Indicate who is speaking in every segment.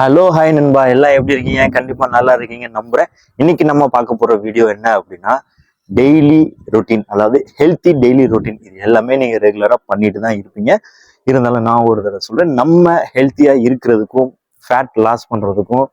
Speaker 1: Hello hi நண்பா. எல்லாம் எப்படி இருக்கீங்க? கண்டிப்பாக நல்லா இருக்கீங்க நம்புறேன். இன்னைக்கு நம்ம பார்க்க போகிற வீடியோ என்ன அப்படின்னா டெய்லி ரொட்டீன் அதாவது ஹெல்த்தி டெய்லி ரொட்டீன் இது எல்லாமே நீங்கள் ரெகுலராக பண்ணிட்டு தான் இருப்பீங்க. இருந்தாலும் நான் ஒரு தடவை சொல்கிறேன் நம்ம ஹெல்த்தியாக இருக்கிறதுக்கும் ஃபேட் லாஸ் பண்ணுறதுக்கும்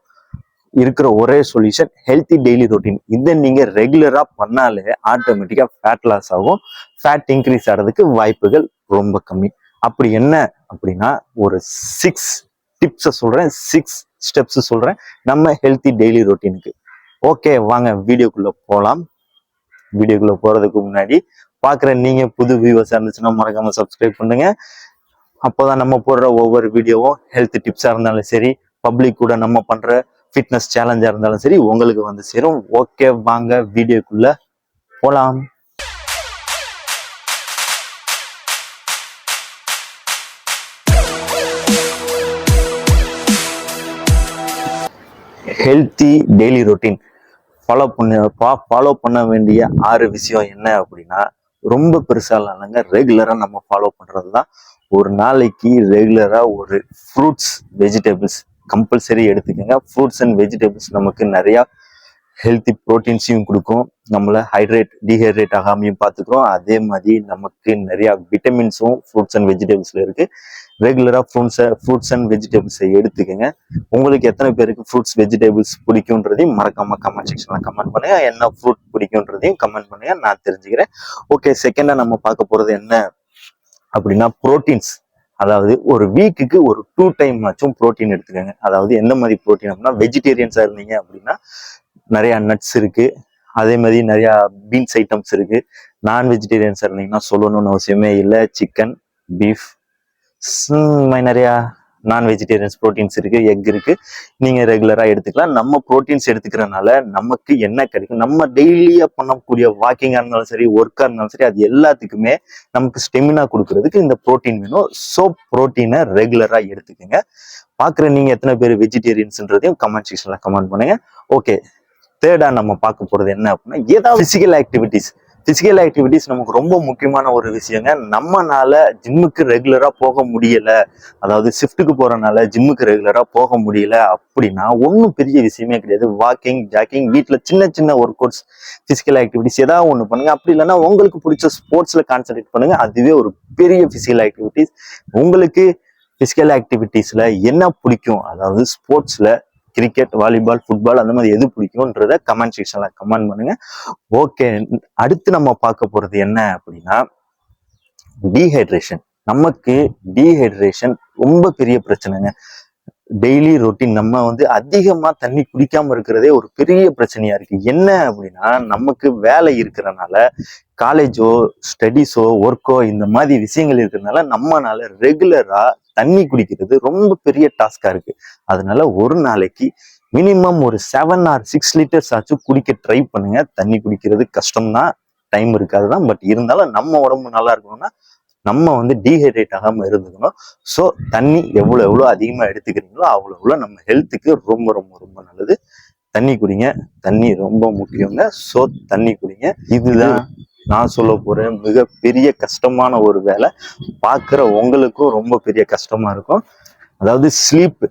Speaker 1: இருக்கிற ஒரே சொல்யூஷன் ஹெல்த்தி டெய்லி ரொட்டீன் இதை நீங்கள் ரெகுலராக பண்ணாலே ஆட்டோமேட்டிக்காக ஃபேட் லாஸ் ஆகும். ஃபேட் இன்க்ரீஸ் ஆகிறதுக்கு வாய்ப்புகள் ரொம்ப கம்மி. அப்படி என்ன அப்படின்னா ஒரு சிக்ஸ் டிப்ஸை சொல்கிறேன் சிக்ஸ் ஸ்டெப்ஸ் சொல்கிறேன் நம்ம ஹெல்த்தி டெய்லி ரொட்டீனுக்கு ஓகே வாங்க வீடியோக்குள்ளே போகலாம் வீடியோக்குள்ளே போகிறதுக்கு முன்னாடி பார்க்குற நீங்கள் புது வியூவர்ஸாக இருந்துச்சுன்னா மறக்காமல் சப்ஸ்கிரைப் பண்ணுங்க. அப்போதான் நம்ம போடுற ஒவ்வொரு வீடியோவும் ஹெல்த் டிப்ஸாக இருந்தாலும் சரி பப்ளிக் கூட நம்ம பண்ணுற ஃபிட்னஸ் சேலஞ்சாக இருந்தாலும் சரி உங்களுக்கு வந்து சேரும். ஓகே வாங்க வீடியோக்குள்ளே போகலாம் ஹெல்த்தி டெய்லி ரொட்டீன் ஃபாலோ பண்ண ஃபாலோ பண்ண வேண்டிய ஆறு விஷயம் என்ன அப்படின்னா ரொம்ப பெருசாக இல்லைங்க ரெகுலராக நம்ம ஃபாலோ பண்ணுறது தான் ஒரு நாளைக்கு ரெகுலராக ஒரு ஃப்ரூட்ஸ் வெஜிடபிள்ஸ் கம்பல்சரி எடுத்துக்கோங்க. ஃப்ரூட்ஸ் அண்ட் வெஜிடபிள்ஸ் நமக்கு நிறையா ஹெல்த்தி ப்ரோட்டீன்ஸையும் கொடுக்கும். நம்மளை ஹைட்ரேட் டீஹைட்ரேட் ஆகாமையும் பார்த்துக்கிறோம். அதே மாதிரி நமக்கு நிறையா விட்டமின்ஸும் ஃப்ரூட்ஸ் அண்ட் வெஜிடபிள்ஸில் இருக்குது ரெகுலராக ஃப்ரூட்ஸை ஃப்ரூட்ஸ் அண்ட் வெஜிடபிள்ஸை எடுத்துக்கோங்க. உங்களுக்கு எத்தனை பேருக்கு ஃப்ரூட்ஸ் வெஜிடபிள்ஸ் பிடிக்குன்றதையும் மறக்காம கமெண்ட் செக்ஷனில் கமெண்ட் பண்ணுங்கள் என்ன ஃப்ரூட் பிடிக்குன்றதையும் கமெண்ட் பண்ணுங்க. நான் தெரிஞ்சுக்கிறேன். ஓகே செகண்டாக நம்ம பார்க்க போகிறது என்ன? அப்படின்னா ப்ரோட்டீன்ஸ் அதாவது ஒரு வீக்குக்கு ஒரு டூ டைம் ஆச்சும் ப்ரோட்டீன் எடுத்துக்கோங்க. அதாவது எந்த மாதிரி ப்ரோட்டீன் அப்படின்னா வெஜிடேரியன்ஸாக இருந்தீங்க அப்படின்னா நிறையா நட்ஸ் இருக்குது அதே மாதிரி நிறையா பீன்ஸ் ஐட்டம்ஸ் இருக்குது நான் வெஜிடேரியன்ஸ் இருந்தீங்கன்னா சொல்லணும்னு அவசியமே இல்லை. சிக்கன் பீஃப் நிறையா நான் வெஜிடேரியன்ஸ் ப்ரோட்டீன்ஸ் இருக்குது எக் இருக்குது நீங்கள் ரெகுலராக எடுத்துக்கலாம். நம்ம ப்ரோட்டீன்ஸ் எடுத்துக்கிறனால நமக்கு என்ன கிடைக்கும்? நம்ம டெய்லியாக பண்ணக்கூடிய வாக்கிங்காக இருந்தாலும் சரி ஒர்க்காக இருந்தாலும் சரி அது எல்லாத்துக்குமே நமக்கு ஸ்டெமினா கொடுக்கறதுக்கு இந்த ப்ரோட்டீன் வேணும். ஸோ ப்ரோட்டீனை ரெகுலராக எடுத்துக்கோங்க. பார்க்குற நீங்கள் எத்தனை பேர் வெஜிடேரியன்ஸ்ன்றதையும் கமெண்ட் செக்ஷனில் கமெண்ட் பண்ணுங்கள் ஓகே தேர்டா நம்ம பார்க்க போறது என்ன அப்படின்னா ஏதாவது பிசிக்கல் ஆக்டிவிட்டிஸ் பிசிக்கல் ஆக்டிவிட்டிஸ் நமக்கு ரொம்ப முக்கியமான ஒரு விஷயங்க. நம்மனால ஜிம்முக்கு ரெகுலரா போக முடியல. அதாவது ஷிஃப்ட்டுக்கு போறனால ஜிம்முக்கு ரெகுலரா போக முடியல அப்படின்னா ஒன்றும் பெரிய விஷயமே கிடையாது. வாக்கிங் ஜாக்கிங் வீட்டில் சின்ன சின்ன ஒர்க் அவுட்ஸ் பிசிக்கல் ஆக்டிவிட்டிஸ் ஏதாவது ஒன்று பண்ணுங்க. அப்படி இல்லைன்னா உங்களுக்கு பிடிச்ச ஸ்போர்ட்ஸ்ல கான்சன்ட்ரேட் பண்ணுங்க. அதுவே ஒரு பெரிய பிசிக்கல் ஆக்டிவிட்டிஸ் உங்களுக்கு பிசிக்கல் ஆக்டிவிட்டீஸில் என்ன பிடிக்கும்? அதாவது ஸ்போர்ட்ஸ்ல கிரிக்கெட் வாலிபால் ஃபுட்பால் அந்த மாதிரி எது பிடிக்கும்ன்றத கமெண்ட் செக்ஷன்ல கமெண்ட் பண்ணுங்க. ஓகே அடுத்து நம்ம பார்க்க போறது என்ன அப்படின்னா டீஹைட்ரேஷன் நமக்கு டீஹைட்ரேஷன் ரொம்ப பெரிய பிரச்சனைங்க. டெய்லி ரொட்டீன் நம்ம வந்து அதிகமா தண்ணி குடிக்காம இருக்கிறதே ஒரு பெரிய பிரச்சனையா இருக்கு. என்ன அப்படின்னா நமக்கு வேலை இருக்கிறனால காலேஜோ ஸ்டடீஸோ ஒர்க்கோ இந்த மாதிரி விஷயங்கள் இருக்கிறதுனால நம்மனால ரெகுலரா தண்ணி குடிக்கிறது ரொம்ப பெரிய டாஸ்கா இருக்கு. அதனால ஒரு நாளைக்கு மினிமம் ஒரு செவன் ஆர் சிக்ஸ் லிட்டர்ஸ் ஆச்சும் குடிக்க ட்ரை பண்ணுங்க. தண்ணி குடிக்கிறது கஷ்டம்தான் டைம் இருக்காது தான் பட் இருந்தாலும் நம்ம உடம்பு நல்லா இருக்கணும்னா நம்ம வந்து டீஹைட்ரேட் ஆகாமல் இருந்துக்கணும். ஸோ தண்ணி எவ்வளோ எவ்வளோ அதிகமாக எடுத்துக்கிறீங்களோ அவ்வளோ எவ்வளோ நம்ம ஹெல்த்துக்கு ரொம்ப ரொம்ப ரொம்ப நல்லது. தண்ணி குடிங்க. தண்ணி ரொம்ப முக்கியங்க ஸோ தண்ணி குடிங்க. இதுதான் நான் சொல்ல போகிறேன் மிகப்பெரிய கஷ்டமான ஒரு வேலை. பார்க்குற உங்களுக்கும் ரொம்ப பெரிய கஷ்டமாக இருக்கும். அதாவது ஸ்லீப்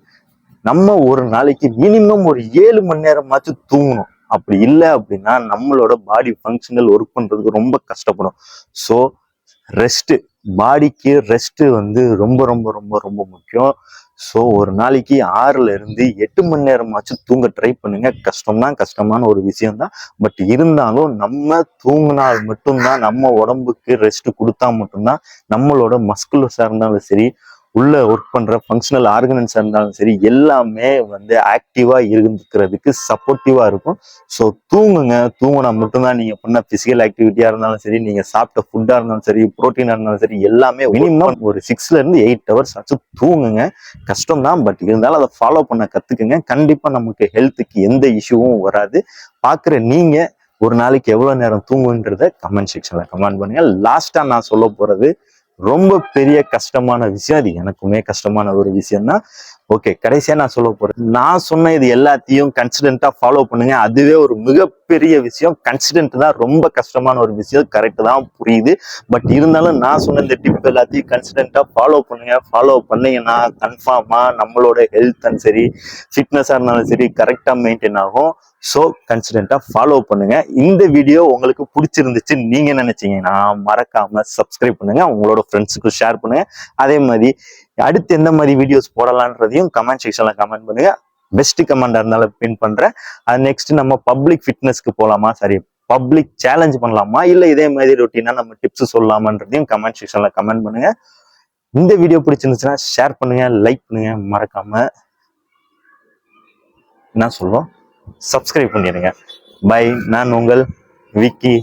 Speaker 1: நம்ம ஒரு நாளைக்கு மினிமம் ஒரு ஏழு மணி நேரமாச்சும் தூங்கணும். அப்படி இல்லை அப்படின்னா நம்மளோட பாடி ஃபங்க்ஷனல் ஒர்க் பண்ணுறதுக்கு ரொம்ப கஷ்டப்படும். ஸோ ரெஸ்ட்டு பாடிக்கு ரெஸ்ட்டு வந்து ரொம்ப ரொம்ப ரொம்ப ரொம்ப முக்கியம். ஸோ ஒரு நாளைக்கு ஆறுல இருந்து எட்டு மணி நேரமாச்சும் தூங்க ட்ரை பண்ணுங்க. கஷ்டம்தான் கஷ்டமான ஒரு விஷயம் தான் பட் இருந்தாலும் நம்ம தூங்கினால் மட்டும்தான் நம்ம உடம்புக்கு ரெஸ்ட் கொடுத்தா மட்டும்தான் நம்மளோட மஸ்குலஸாக இருந்தாலும் சரி உள்ள ஒர்க் பண்ற ஃபங்க்ஷனல் ஆர்கனன்ஸாக இருந்தாலும் சரி எல்லாமே வந்து ஆக்டிவா இருக்கிறதுக்கு சப்போர்ட்டிவா இருக்கும். ஸோ தூங்குங்க. தூங்கினா மட்டும்தான் நீங்க பண்ண பிசிக்கல் ஆக்டிவிட்டியா இருந்தாலும் சரி நீங்க சாப்பிட்ட ஃபுட்டா இருந்தாலும் சரி ப்ரோட்டீனா இருந்தாலும் சரி எல்லாமே மினிமம் ஒரு சிக்ஸ்ல இருந்து எயிட் ஹவர்ஸ் ஆச்சும் தூங்குங்க. கஷ்டம் தான் பட் இருந்தாலும் அதை ஃபாலோ பண்ண கத்துக்குங்க. கண்டிப்பா நமக்கு ஹெல்த்துக்கு எந்த இஷ்யூவும் வராது. பாக்குற நீங்க ஒரு நாளைக்கு எவ்வளவு நேரம் தூங்குன்றத கமெண்ட் செக்ஷன்ல கமெண்ட் பண்ணுங்க. லாஸ்டா நான் சொல்ல போறது ரொம்ப பெரிய கஷ்டமான விஷயம். அது எனக்குமே கஷ்டமான ஒரு விஷயம் தான் ஓகே கடைசியா நான் சொல்ல போறேன் நான் சொன்ன இது எல்லாத்தையும் கன்சிடென்ட்டாக ஃபாலோ பண்ணுங்க. அதுவே ஒரு மிகப்பெரிய விஷயம். கன்சிடென்ட் தான் ரொம்ப கஷ்டமான ஒரு விஷயம். கரெக்ட் தான் புரியுது. பட் இருந்தாலும் நான் சொன்ன இந்த டிப் எல்லாத்தையும் கன்சிடென்ட்டாக ஃபாலோ பண்ணுங்க. ஃபாலோ பண்ணீங்கன்னா கன்ஃபார்மா நம்மளோட ஹெல்த் அண்ட் சரி ஃபிட்னஸாக இருந்தாலும் சரி கரெக்டாக மெயின்டைன் ஆகும். ஸோ கன்சிடென்ட்டாக ஃபாலோ பண்ணுங்க. இந்த வீடியோ உங்களுக்கு பிடிச்சிருந்துச்சு நீங்க நினைச்சீங்கன்னா மறக்காம சப்ஸ்கிரைப் பண்ணுங்க. உங்களோட ஃப்ரெண்ட்ஸுக்கு ஷேர் பண்ணுங்க. அதே மாதிரி அடுத்து எந்த மாதிரி வீடியோஸ் போடலான்றதையும் கமெண்ட் செக்ஷன்ல கமெண்ட் பண்ணுங்க. பெஸ்ட் கமெண்டா இருந்தாலும் பின் பண்றேன். அது நெக்ஸ்ட் நம்ம பப்ளிக் ஃபிட்னஸ்க்கு போலாமா? சரி பப்ளிக் சேலஞ்ச் பண்ணலாமா? இல்ல இதே மாதிரி ரொட்டீனா நம்ம டிப்ஸ் சொல்லலாமான்றதையும் கமெண்ட் செக்ஷன்ல கமெண்ட் பண்ணுங்க. இந்த வீடியோ பிடிச்சிருந்துச்சுன்னா ஷேர் பண்ணுங்க லைக் பண்ணுங்க. மறக்காம என்ன சொல்றோம்? சப்ஸ்கிரைப் பண்ணிடுங்க. பை நான் உங்கள் விக்கி.